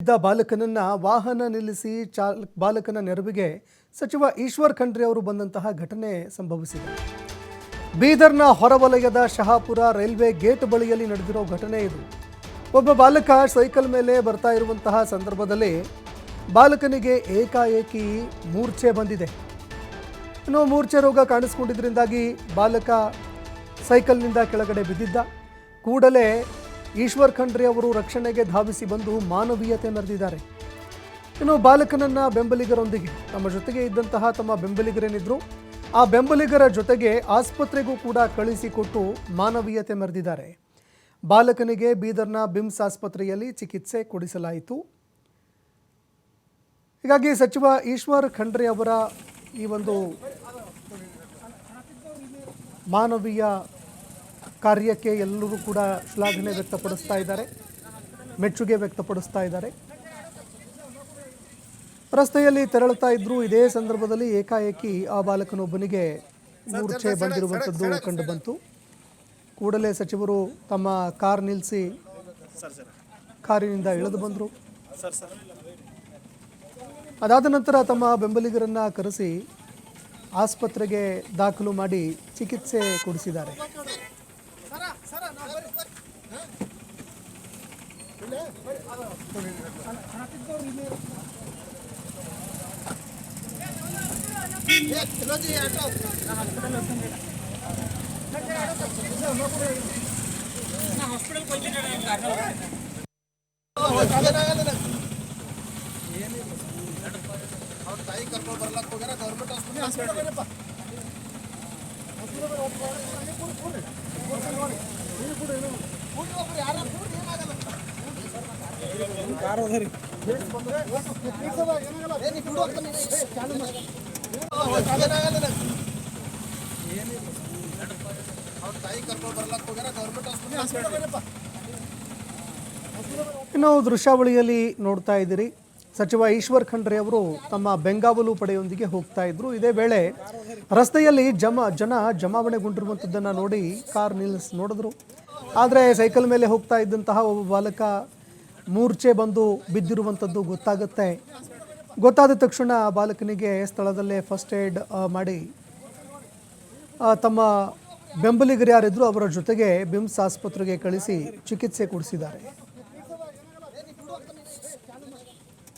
ಇದ್ದ ಬಾಲಕನನ್ನ ವಾಹನ ನಿಲ್ಲಿಸಿ ಚಾಲ, ಬಾಲಕನ ನೆರವಿಗೆ ಸಚಿವ ಈಶ್ವರ್ ಖಂಡ್ರೆ ಅವರು ಬಂದಂತಹ ಘಟನೆ ಸಂಭವಿಸಿದೆ. ಬೀದರ್ನ ಹೊರವಲಯದ ಶಹಾಪುರ ರೈಲ್ವೆ ಗೇಟ್ ಬಳಿಯಲ್ಲಿ ನಡೆದಿರೋ ಘಟನೆ ಇದು. ಒಬ್ಬ ಬಾಲಕ ಸೈಕಲ್ ಮೇಲೆ ಬರ್ತಾ ಇರುವಂತಹ ಸಂದರ್ಭದಲ್ಲಿ ಬಾಲಕನಿಗೆ ಏಕಾಏಕಿ ಮೂರ್ಛೆ ಬಂದಿದೆ. ಇನ್ನು ಮೂರ್ಛೆ ರೋಗ ಕಾಣಿಸ್ಕೊಂಡಿದ್ದರಿಂದಾಗಿ ಬಾಲಕ ಸೈಕಲ್ನಿಂದ ಕೆಳಗಡೆ ಬಿದ್ದಿದ್ದ. ಕೂಡಲೇ ಈಶ್ವರ್ ಖಂಡ್ರೆ ಅವರು ರಕ್ಷಣೆಗೆ ಧಾವಿಸಿ ಬಂದು ಮಾನವೀಯತೆ ಮೆರೆದಿದ್ದಾರೆ. ಇನ್ನು ಬಾಲಕನನ್ನ ಬೆಂಬಲಿಗರೊಂದಿಗೆ ತಮ್ಮ ಜೊತೆಗೆ ಇದ್ದಂತಹ ತಮ್ಮ ಬೆಂಬಲಿಗರೇನಿದ್ರು, ಆ ಬೆಂಬಲಿಗರ ಜೊತೆಗೆ ಆಸ್ಪತ್ರೆಗೂ ಕೂಡ ಕಳಿಸಿಕೊಟ್ಟು ಮಾನವೀಯತೆ ಮೆರೆದಿದ್ದಾರೆ. ಬಾಲಕನಿಗೆ ಬೀದರ್ನ ಬಿಮ್ಸ್ ಆಸ್ಪತ್ರೆಯಲ್ಲಿ ಚಿಕಿತ್ಸೆ ಕೊಡಿಸಲಾಯಿತು. ಹೀಗಾಗಿ ಸಚಿವ ಈಶ್ವರ್ ಖಂಡ್ರೆ ಅವರ ಈ ಒಂದು ಮಾನವೀಯ ಕಾರ್ಯಕ್ಕೆ ಎಲ್ಲರೂ ಕೂಡ ಶ್ಲಾಘನೆ ವ್ಯಕ್ತಪಡಿಸ್ತಾ ಇದ್ದಾರೆ ಮೆಚ್ಚುಗೆ ವ್ಯಕ್ತಪಡಿಸ್ತಾ ಇದ್ದಾರೆ. ರಸ್ತೆಯಲ್ಲಿ ತೆರಳುತ್ತಾ ಇದ್ರು ಇದೇ ಸಂದರ್ಭದಲ್ಲಿ ಏಕಾಏಕಿ ಆ ಬಾಲಕನೊಬ್ಬನಿಗೆ ಮೂರ್ಛೆ ಬಂದಿರುವಂಥದ್ದು ಕಂಡು ಬಂತು ಕೂಡಲೇ ಸಚಿವರು ತಮ್ಮ ಕಾರ್ ನಿಲ್ಲಿಸಿ ಕಾರಿನಿಂದ ಇಳಿದು ಬಂದರು. ಅದಾದ ನಂತರ ತಮ್ಮ ಬೆಂಬಲಿಗರನ್ನು ಕರೆಸಿ ಆಸ್ಪತ್ರೆಗೆ ದಾಖಲು ಮಾಡಿ ಚಿಕಿತ್ಸೆ ಕೊಡಿಸಿದ್ದಾರೆ. ಕರ್ಕೊಂಡು ಬರ್ಲಕ್ಕೆ ಹೋಗ್ಯಾರ ಗೌರ್ಮೆಂಟ್ ಹಾಸ್ಪಿಟಲ್ ಹಾಸ್ಪಿಟಲ್ ಇನ್ನು ದೃಶ್ಯಾವಳಿಯಲ್ಲಿ ನೋಡ್ತಾ ಇದ್ದೀರಿ. ಸಚಿವ ಈಶ್ವರ್ ಖಂಡ್ರೆ ಅವರು ತಮ್ಮ ಬೆಂಗಾವಲು ಪಡೆಯೊಂದಿಗೆ ಹೋಗ್ತಾ ಇದ್ರು. ಇದೇ ವೇಳೆ ರಸ್ತೆಯಲ್ಲಿ ಜಮ ಜನ ಜಮಾವಣೆಗೊಂಡಿರುವಂಥದ್ದನ್ನು ನೋಡಿ ಕಾರ್ ನಿಲ್ಲಿಸಿ ನೋಡಿದ್ರು. ಆದರೆ ಸೈಕಲ್ ಮೇಲೆ ಹೋಗ್ತಾ ಇದ್ದಂತಹ ಒಬ್ಬ ಬಾಲಕ ಮೂರ್ಛೆ ಬಂದು ಬಿದ್ದಿರುವಂಥದ್ದು ಗೊತ್ತಾಗುತ್ತೆ. ಗೊತ್ತಾದ ತಕ್ಷಣ ಬಾಲಕನಿಗೆ ಸ್ಥಳದಲ್ಲೇ ಫಸ್ಟ್ ಏಡ್ ಮಾಡಿ. ತಮ್ಮ ಬೆಂಬಲಿಗರು ಯಾರಿದ್ರು ಅವರ ಜೊತೆಗೆ ಬಿಮ್ಸ್ ಆಸ್ಪತ್ರೆಗೆ ಕಳಿಸಿ ಚಿಕಿತ್ಸೆ ಕೊಡಿಸಿದ್ದಾರೆ.